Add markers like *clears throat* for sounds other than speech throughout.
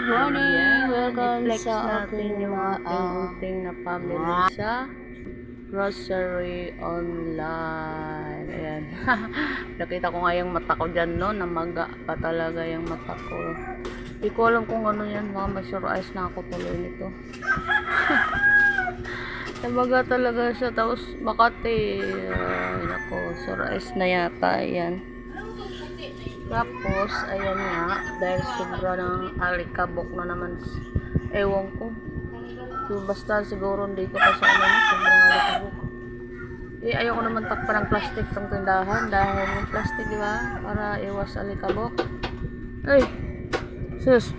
Good morning! Ayan, Welcome sa yung mga ating ah, unting na family sa grocery online. Ayan. *laughs* Nakita ko nga yung mata ko dyan, no? Namaga pa talaga yung mata ko. Hindi ko alam kung ano yan. Mga ma-sure eyes na ako tuloy nito. *laughs* Namaga talaga siya. Tapos Makati. Ay, nako. Sure eyes na yata. Ayan. Tapos, ayan nga, dahil sobra ng alikabok na naman, ewan ko. So, basta siguro hindi ko kasi ano na, sobrang alikabok. Eh, ayoko naman takpan ng plastic tong tindahan dahil yung plastic, di ba? Para iwas alikabok. Ay! Sus!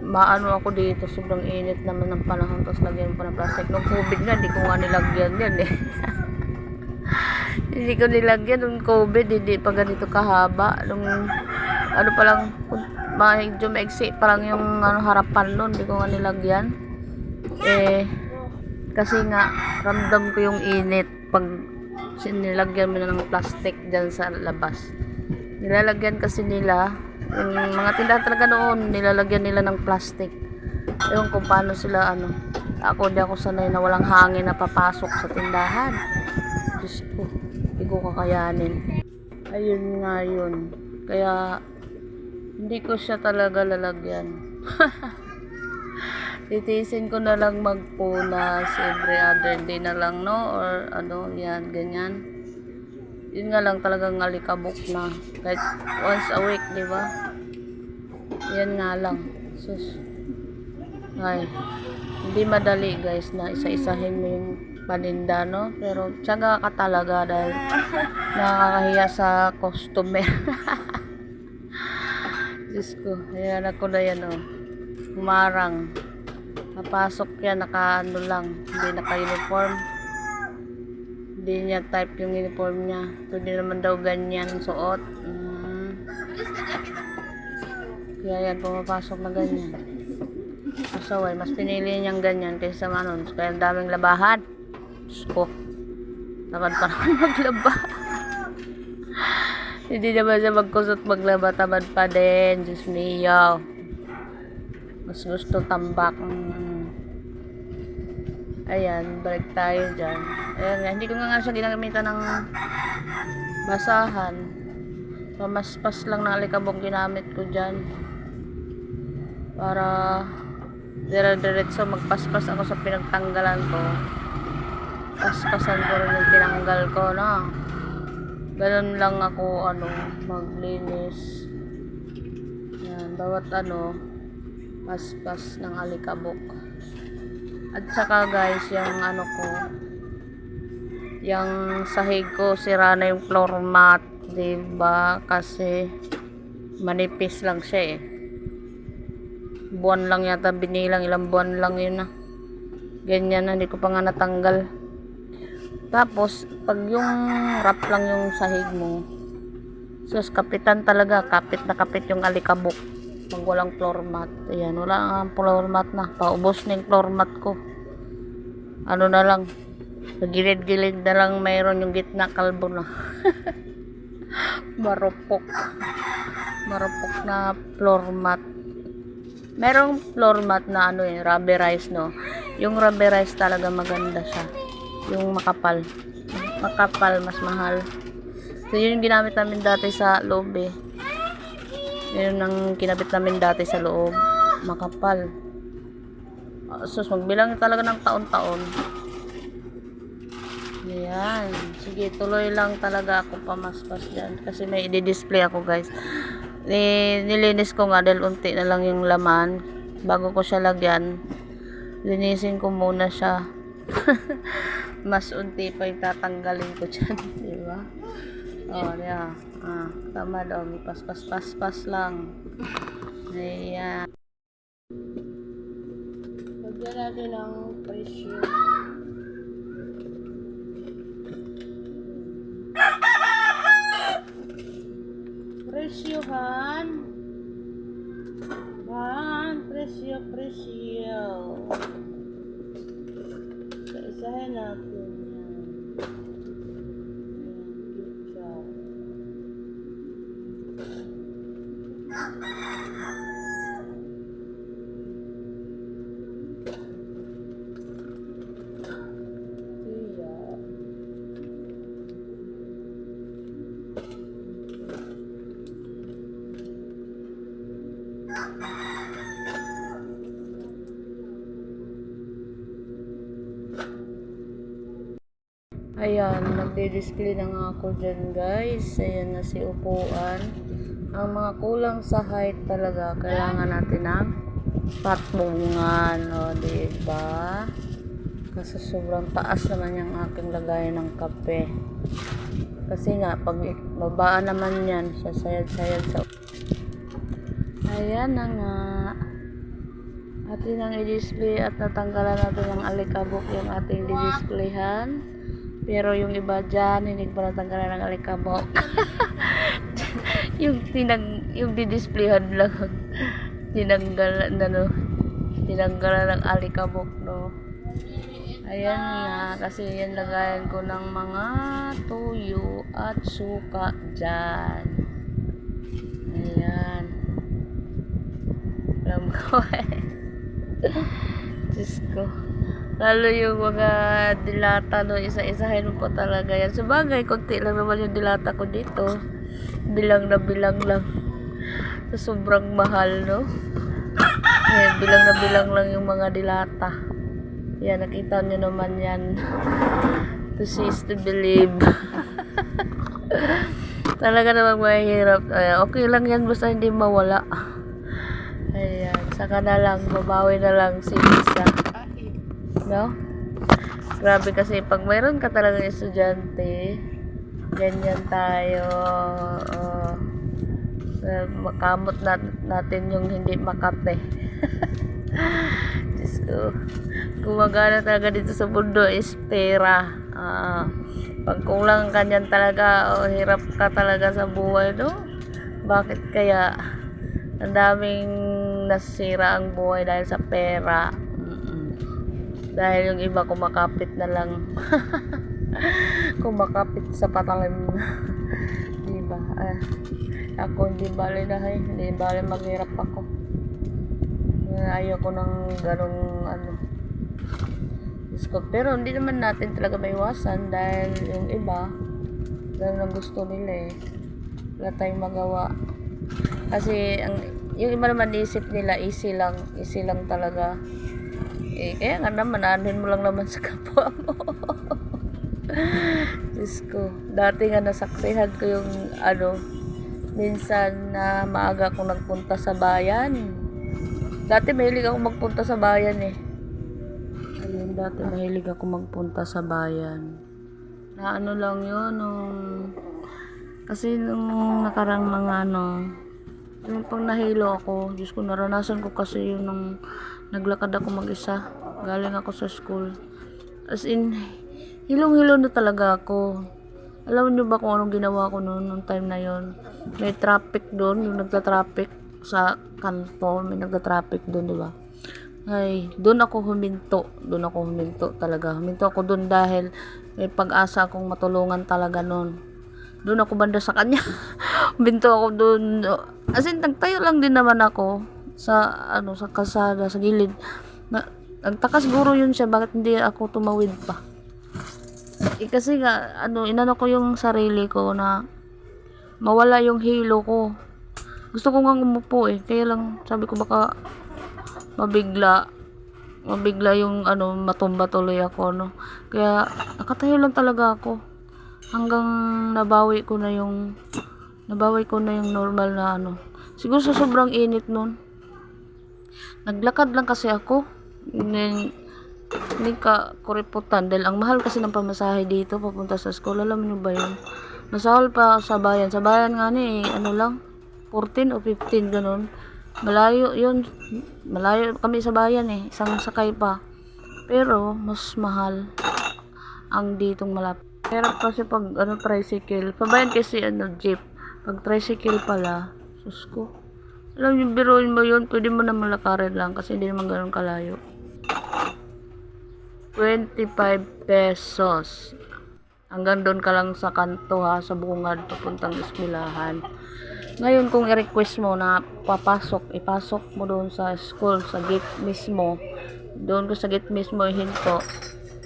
Maano ako dito, sobrang init naman ng panahon, tapos lagyan pa ng plastic. Nung COVID nga, di ko nga nilagyan yan eh. *laughs* hindi ko nilagyan nung COVID, hindi pa ganito kahaba. Nung ano pa lang, medyo maiksi pa lang yung ano, harapan nun, hindi ko nga nilagyan. Eh, kasi nga, ramdam ko yung init pag sinilagyan mo na ng plastic dyan sa labas. Nilalagyan kasi nila, yung mga tindahan talaga noon, nilalagyan nila ng plastic. Ewan kung paano sila, ano, ako di ako sanay na walang hangin na papasok sa tindahan. Diyos ko, hindi ko kakayanin. Ayun nga yun. Kaya, hindi ko siya talaga lalagyan. *laughs* Titisin ko na lang magpunas every other day na lang, no? Or ano, yan, ganyan. Yun nga lang talagang alikabok na. Kahit once a week, di ba? Yan nga lang. Sus. Ay, hindi madali guys na isa-isahin mo yung paninda, no? Pero tiyaga ka talaga dahil nakakahiya sa customer. *laughs* Diyos ko, ayan ako na yan, oh. Humarang. Napasok yan, naka ano lang, hindi naka-uniform. Hindi niya type yung uniform niya. Pwede naman daw ganyan suot. Mm. Kaya yan, pumapasok na ganyan. Masaway, mas pinili niyang ganyan kaysa manon. Kaya daming labahan. Ko. Tamad pa naman *laughs* maglaba. Hindi naman siya magkusot maglaba. Tamad pa din. Diyos mio. Mas gusto tambak. Mm. Ayan, balik tayo dyan. Ayan hindi ko nga nga siya ginagamitan ng basahan. Pamaspas lang ng alikabok ginamit ko dyan. Para dire-diretso magpaspas ako sa pinagtanggalan ko. Paspasan ko rin yung tinanggal ko, no? Ganun lang ako, ano, maglinis. Yan, bawat ano, paspas ng alikabok. At saka guys, yung ano ko, yung sahig ko, sira na yung floor mat, diba? Kasi manipis lang siya eh. Buwan lang yata binilang, ilang buwan lang yun na. Ganyan na, hindi ko pa nga natanggal. Tapos, pag yung wrap lang yung sahig mo, sus, kapitan talaga, kapit na kapit yung alikabok pag walang floor mat. Ayan, wala nga floor mat na. Paubos na yung floor mat ko. Ano na lang, sa gilid-gilid na lang mayroon yung gitna kalbo na. *laughs* Marupok. Marupok na floor mat. Merong floor mat na ano eh, rubberized no. Yung rubberized talaga maganda siya. Yung makapal. Makapal, mas mahal. So yun yung ginamit namin dati sa loob eh. Yun ang kinabit namin dati sa loob. Makapal. Uh, sus, magbilang talaga ng taon-taon. Ayan. Sige, tuloy lang talaga ako pamaspas dyan. Kasi may i-display ako guys. Ni, nilinis ko nga dahil unti na lang yung laman. Bago ko siya lagyan, linisin ko muna siya. *laughs* Mas unti pa yung tatanggalin ko dyan. *laughs* Di ba? Oh, yeah. Ah, tama daw. May paspas-paspas lang. Ayan. Lagyan natin ng presyo. Presyohan. Han, presyo, presyo. Isa-isahin natin yan. Ayan, ketchup. Ayan, nagdi-display na nga ako dyan guys. Ayan na si upuan. Ang mga kulang sa height talaga, kailangan natin ng patbungan. O, diba? Kasi sobrang taas naman yung aking lagayan ng kape. Kasi nga, pag babaan naman yan, sasayad-sayad sa... Ayan na nga. Atin ang i-display at natanggalan natin ng alikabok yung ating di-displayhan. Pero yung iba dyan, natanggalan ng alikabok. *laughs* yung tinang, yung di-displayhan lang. Tinanggalan, ano, tinanggalan ng alikabok, no. Ayan na, kasi yan lagayan ko ng mga tuyo at suka dyan. Ayan. Alam ko *laughs* eh. Diyos ko. Lalo yung mga dilata, no, isa-isahin mo pa talaga yan. Sabagay, konti lang naman yung dilata ko dito. Bilang na bilang lang. Sa sobrang mahal, no? Eh, bilang na bilang lang yung mga dilata. Yan, nakita nyo naman yan. *laughs* To see is to believe. *laughs* Talaga namang mahirap. Ay, okay lang yan, basta hindi mawala. Ayan, saka na lang, babawi na lang si Lisa. No? Grabe kasi pag mayroon ka talagang estudyante, ganyan tayo. Oh, uh, makamot nat- natin yung hindi makate. *laughs* Diyos ko. Gumagana talaga dito sa mundo is pera. Ah, pag kulang ka niyan talaga, o hirap ka talaga sa buhay, no? Bakit kaya ang daming nasira ang buhay dahil sa pera? Dahil yung iba kumakapit na lang. *laughs* kumakapit sa patalim. *laughs* diba? Ah, ako hindi bali na, eh. hindi bali maghirap ako. Ayoko ng ganong ano. Ko. Pero hindi naman natin talaga maiwasan dahil yung iba, ganun ang gusto nila eh. Wala tayong magawa. Kasi ang yung iba naman isip nila easy lang, easy lang talaga. Eh, kaya nga naman, anuhin mo lang naman sa kapwa mo. *laughs* Diyos ko. Dati nga nasaksihan ko yung ano, minsan na maaga akong nagpunta sa bayan. Dati mahilig ako magpunta sa bayan eh. Ayun, dati mahilig ako magpunta sa bayan. Na ano lang yun, nung... Kasi nung nakarang mga ano, yung pang nahilo ako, Diyos ko, naranasan ko kasi yun nung naglakad ako mag-isa. Galing ako sa school. As in, hilong-hilo na talaga ako. Alam niyo ba kung anong ginawa ko noon, nung time na yon? May traffic doon, yung nagta-traffic sa kanto, may nagta-traffic doon, di ba? Ay, doon ako huminto. Doon ako huminto talaga. Huminto ako doon dahil may pag-asa akong matulungan talaga noon. Doon ako banda sa kanya. *laughs* huminto ako doon. As in, nagtayo lang din naman ako sa, ano, sa kasada, sa gilid. Na, nagtaka siguro yun siya, bakit hindi ako tumawid pa. Eh, kasi nga, ano, inano ko yung sarili ko na mawala yung hilo ko. Gusto ko nga umupo eh. Kaya lang, sabi ko baka mabigla. Mabigla yung ano, matumba tuloy ako, no. Kaya, nakatayo lang talaga ako. Hanggang nabawi ko na yung, nabawi ko na yung normal na ano. Siguro sa sobrang init nun. Naglakad lang kasi ako. Hindi ka kuriputan dahil ang mahal kasi ng pamasahe dito papunta sa school. Alam niyo ba yun? Masahol pa sa bayan. Sa bayan nga ni ano lang 14 o 15 ganun. Malayo yun. Malayo kami sa bayan eh. Isang sakay pa. Pero mas mahal ang ditong malapit. Pero kasi pag ano tricycle. Pabayan kasi ano jeep. Pag tricycle pala sus ko alam niyo biruin mo yun pwede mo na malakarin lang kasi hindi naman ganun kalayo 25 pesos. Hanggang doon ka lang sa kanto ha, sa bungad, papuntang eskwelahan. Ngayon, kung i-request mo na papasok, ipasok mo doon sa school, sa gate mismo, doon ko sa gate mismo hinto,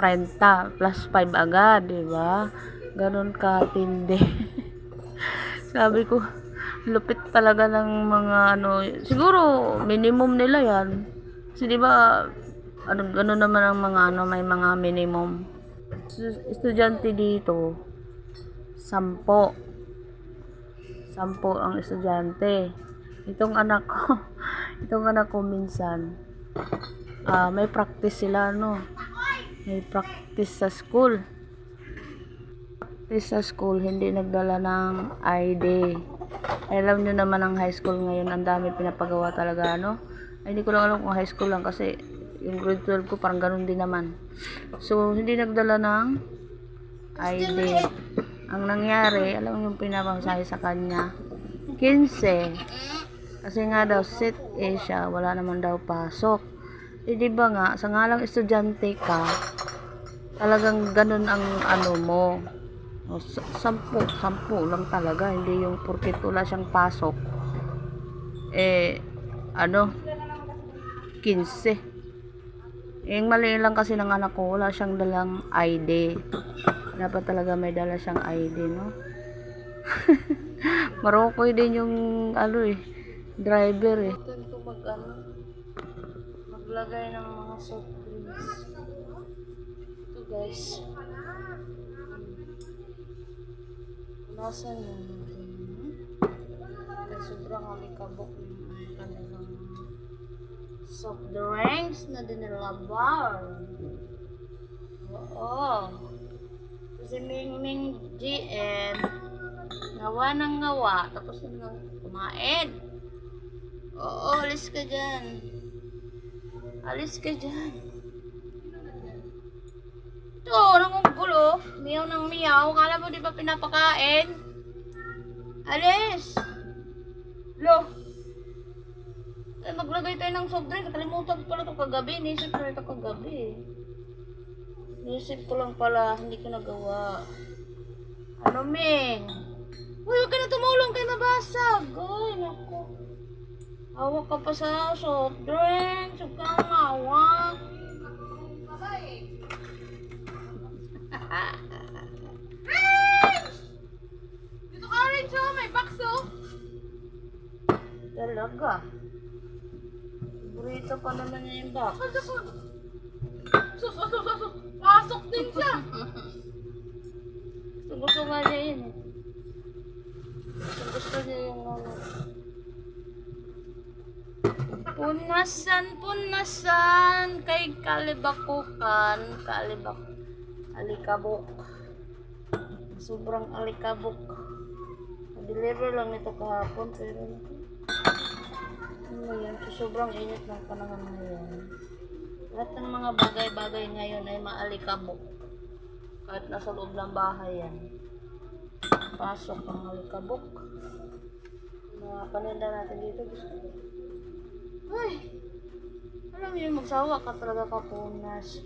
30 plus 5 agad, di ba? Ganon ka tindi. *laughs* Sabi ko, lupit talaga ng mga ano, siguro minimum nila yan. Kasi di ba, ano, gano'n naman ang mga ano, may mga minimum. Estu- Estudyante dito, sampo. Sampo ang estudyante. Itong anak ko, *laughs* itong anak ko minsan, ah may practice sila, no? May practice sa school. Practice sa school, hindi nagdala ng ID. Alam nyo naman ang high school ngayon, ang dami pinapagawa talaga, no? Ay, hindi ko lang alam kung high school lang kasi yung grade 12 ko parang ganun din naman. So, hindi nagdala ng ID. Ang nangyari, alam mo yung pinapamasahe sa kanya, 15. Kasi nga daw, sit eh siya, wala naman daw pasok. Eh, di ba nga, sa ngalang estudyante ka, talagang ganun ang ano mo. O, sa- sampu, sampu lang talaga, hindi yung porkit wala siyang pasok. Eh, ano, 15. Eh, mali lang kasi ng anak ko, wala siyang dalang ID. Dapat talaga may dala siyang ID, no? *laughs* Marokoy din yung, ano eh, driver eh. Ito mag, ano, maglagay ng mga soft drinks. Ito guys. Nasaan yun? Kaya sobrang alikabok yung kanilang soft drinks na dinalabar. Oo. Si Ming Ming GM, ngawa ng ngawa, tapos nang kumain. Oo, alis ka dyan. Alis ka dyan. Ito, nangungulo. Miyaw ng miyaw. Kala mo di ba pinapakain? Alis! Lo! Eh, maglagay tayo ng soft drink. Kalimutan ko pala ito kagabi. Nisip ko ito kagabi. Nisip ko lang pala. Hindi ko nagawa. Ano, Ming? Uy, huwag ka na tumulong kay mabasag. Ay, naku. Hawak ka pa sa soft drinks. Huwag kang hawak. Dito ka rin siya, may bakso. Talaga. Burrito pa naman niya yung box. Ano po? Sus, sus, sus, sus. Pasok din siya. *laughs* Gusto, nga niya yun eh. Gusto, niya yung ano. Punasan, punasan, kay kalibakukan, kalibak, alikabok. Sobrang alikabok. deliver lang nito kahapon, pero ano yan, so, sobrang init ng panahon ngayon. Lahat ng mga bagay-bagay ngayon ay maalikabok. Kahit nasa loob ng bahay yan. Pasok ang alikabok. Mga paninda natin dito gusto. Ay! Alam yun, magsawa ka talaga kapunas.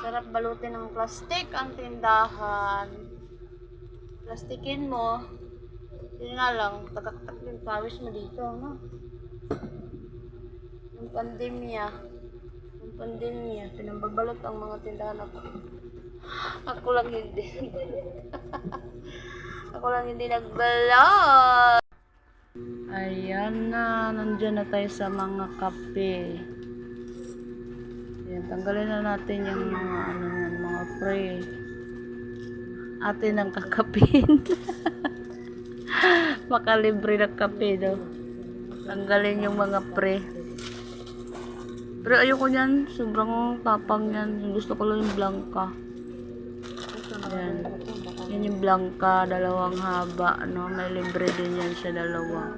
Sarap balutin ng plastic ang tindahan. Plastikin mo. Yun nga lang, takak-tak yung pawis mo dito, no? Yung pandemya. Yung pandemya, pinambabalot ang mga tindahan ako. *laughs* Ako lang hindi. *laughs* ako lang hindi nagbalot. Ayan na, nandyan na tayo sa mga kape. Ayan, tanggalin na natin yung mga ano yan, mga pre. Atin ang kakapin. *laughs* Makalibre ng kape do. Tanggalin yung mga pre. Pero ayoko niyan, sobrang tapang yan. Gusto ko lang yung blanca. Ayan. Yan yung blanca, dalawang haba, no? May libre din yan sa dalawa.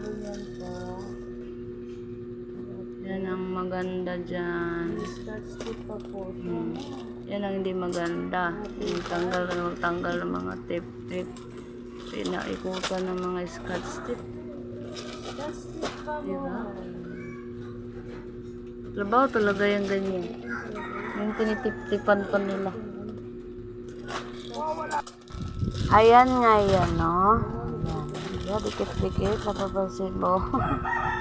Yan ang maganda dyan. Hmm. Yan ang hindi maganda. Yung tanggal, tanggal ng mga tip-tip. Pinaikutan ng mga scotch tip. Diba? Labaw talaga yung ganyan. Yung tinitip-tipan pa nila. Ayan nga yan, no? Ayan. Ayan, dikit-dikit. Napapansin mo. *laughs*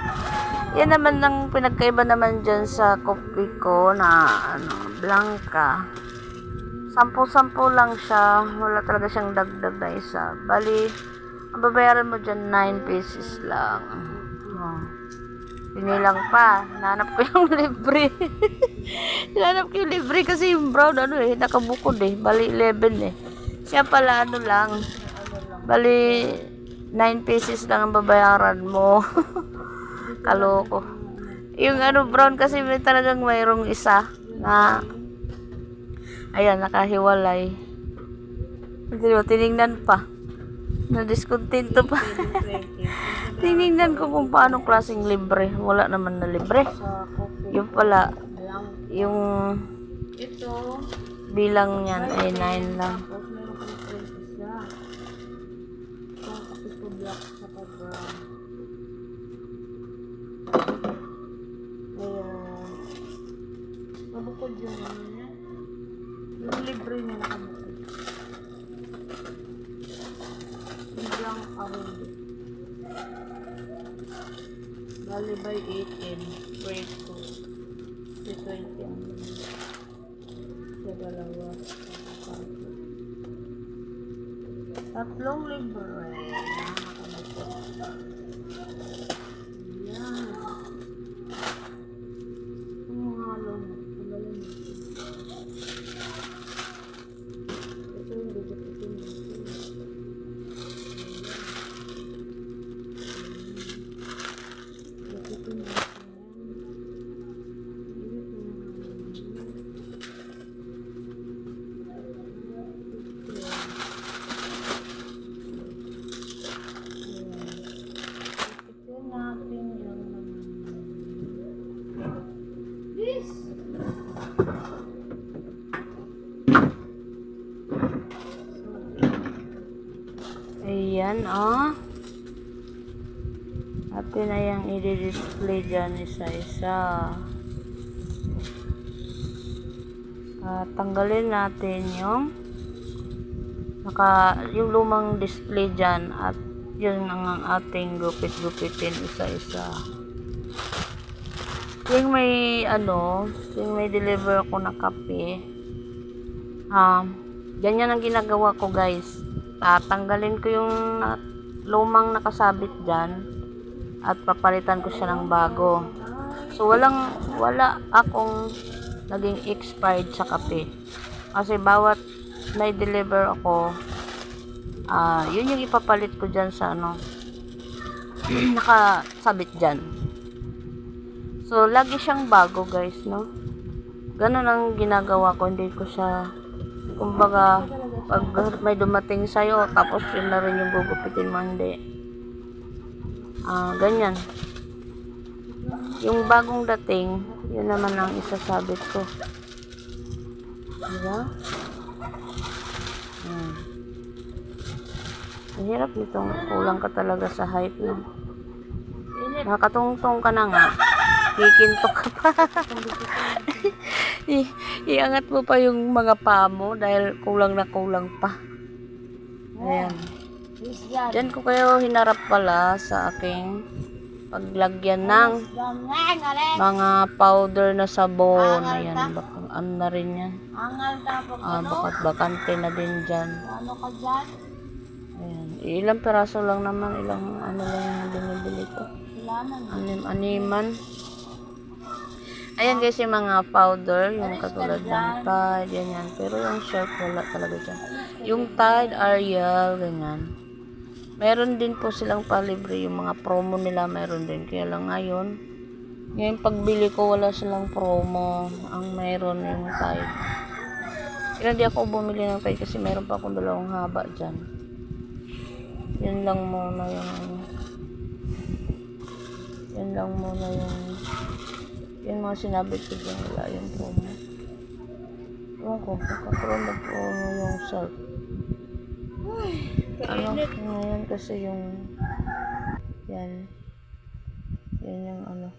yan naman ang pinagkaiba naman dyan sa kopi ko na ano, blanca. Sampu-sampu lang siya. Wala talaga siyang dagdag na isa. Bali, Ang babayaran mo dyan, 9 pesos lang. Oh. Pinilang pa. Nanap ko yung *laughs* libre. Nanap ko yung libre kasi yung brown ano eh, nakabukod eh. Bali 11 eh. Siya pala ano lang. Bali 9 pesos lang ang babayaran mo. *laughs* Kaloko. Yung ano brown kasi may talagang mayroong isa na ayan nakahiwalay. Hindi mo tiningnan pa. Na-discontento pa. *laughs* tiningnan ko kung paano klaseng libre. Wala naman na libre. Yung pala, yung Ito, bilang niyan ay 9 lang. tapos meron kang 20 isa. Itong kapito black sa pag-brown. Nabukod yung ano niya. Yung libre niya nakabukod. Blank ahuli. Bali by 18. Grade 2. 20 ang sa dalawa. tatlo. Tatlong libre. Nakakabukod. Yan. Ang mga halong. Ang galing. Ito yung dito. Ito yung dito. Ito yung dito. Ito natin yung This. Ayan, oh. Atin na yung dyan isa-isa. Ah, tanggalin natin yung naka, yung lumang display dyan at yun ang ating gupit-gupitin isa-isa. Yung may ano, yung may deliver ako na kape, um, ganyan ang ginagawa ko guys. Tatanggalin ko yung na- lumang nakasabit dyan at papalitan ko siya ng bago. So walang wala akong naging expired sa kape. Kasi bawat may deliver ako, ah yun yung ipapalit ko dyan sa ano, *clears throat* nakasabit dyan. So, lagi siyang bago guys, no? Ganun ang ginagawa ko, hindi ko siya, kumbaga, pag may dumating sa'yo, tapos yun na rin yung gugupitin mo, hindi. Ah, ganyan. Yung bagong dating, yun naman ang isasabit ko. Diba? Hmm. Hirap nitong kulang ka talaga sa height, no? Nakatungtong ka na nga. Kikinto ka pa. *laughs* I- iangat mo pa yung mga paa mo dahil kulang na kulang pa. Ayan. Yan. Diyan ko kayo hinarap pala sa aking paglagyan ng mga powder na sabon. Ayan, baka, ano na rin yan. Ah, bakat bakante na din dyan. ano ka dyan? Ayan. Ilang peraso lang naman, ilang ano lang yung binibili ko. Kailangan. Anim-animan. Ayan guys yung mga powder, yung katulad ng Tide, ganyan. Pero yung Sharp wala talaga dyan. Yung Tide, Ariel, ganyan. Meron din po silang palibre, yung mga promo nila meron din. Kaya lang ngayon, ngayon pagbili ko wala silang promo. Ang meron yung Tide. Kaya hindi ako bumili ng Tide kasi meron pa akong dalawang haba dyan. Yan lang muna yung ano. Yan lang muna yung yung mga sinabi ko dyan wala yung promo. Ewan ko, na promo yung sharp. Ano, ngayon kasi yung yan. Yan yung ano.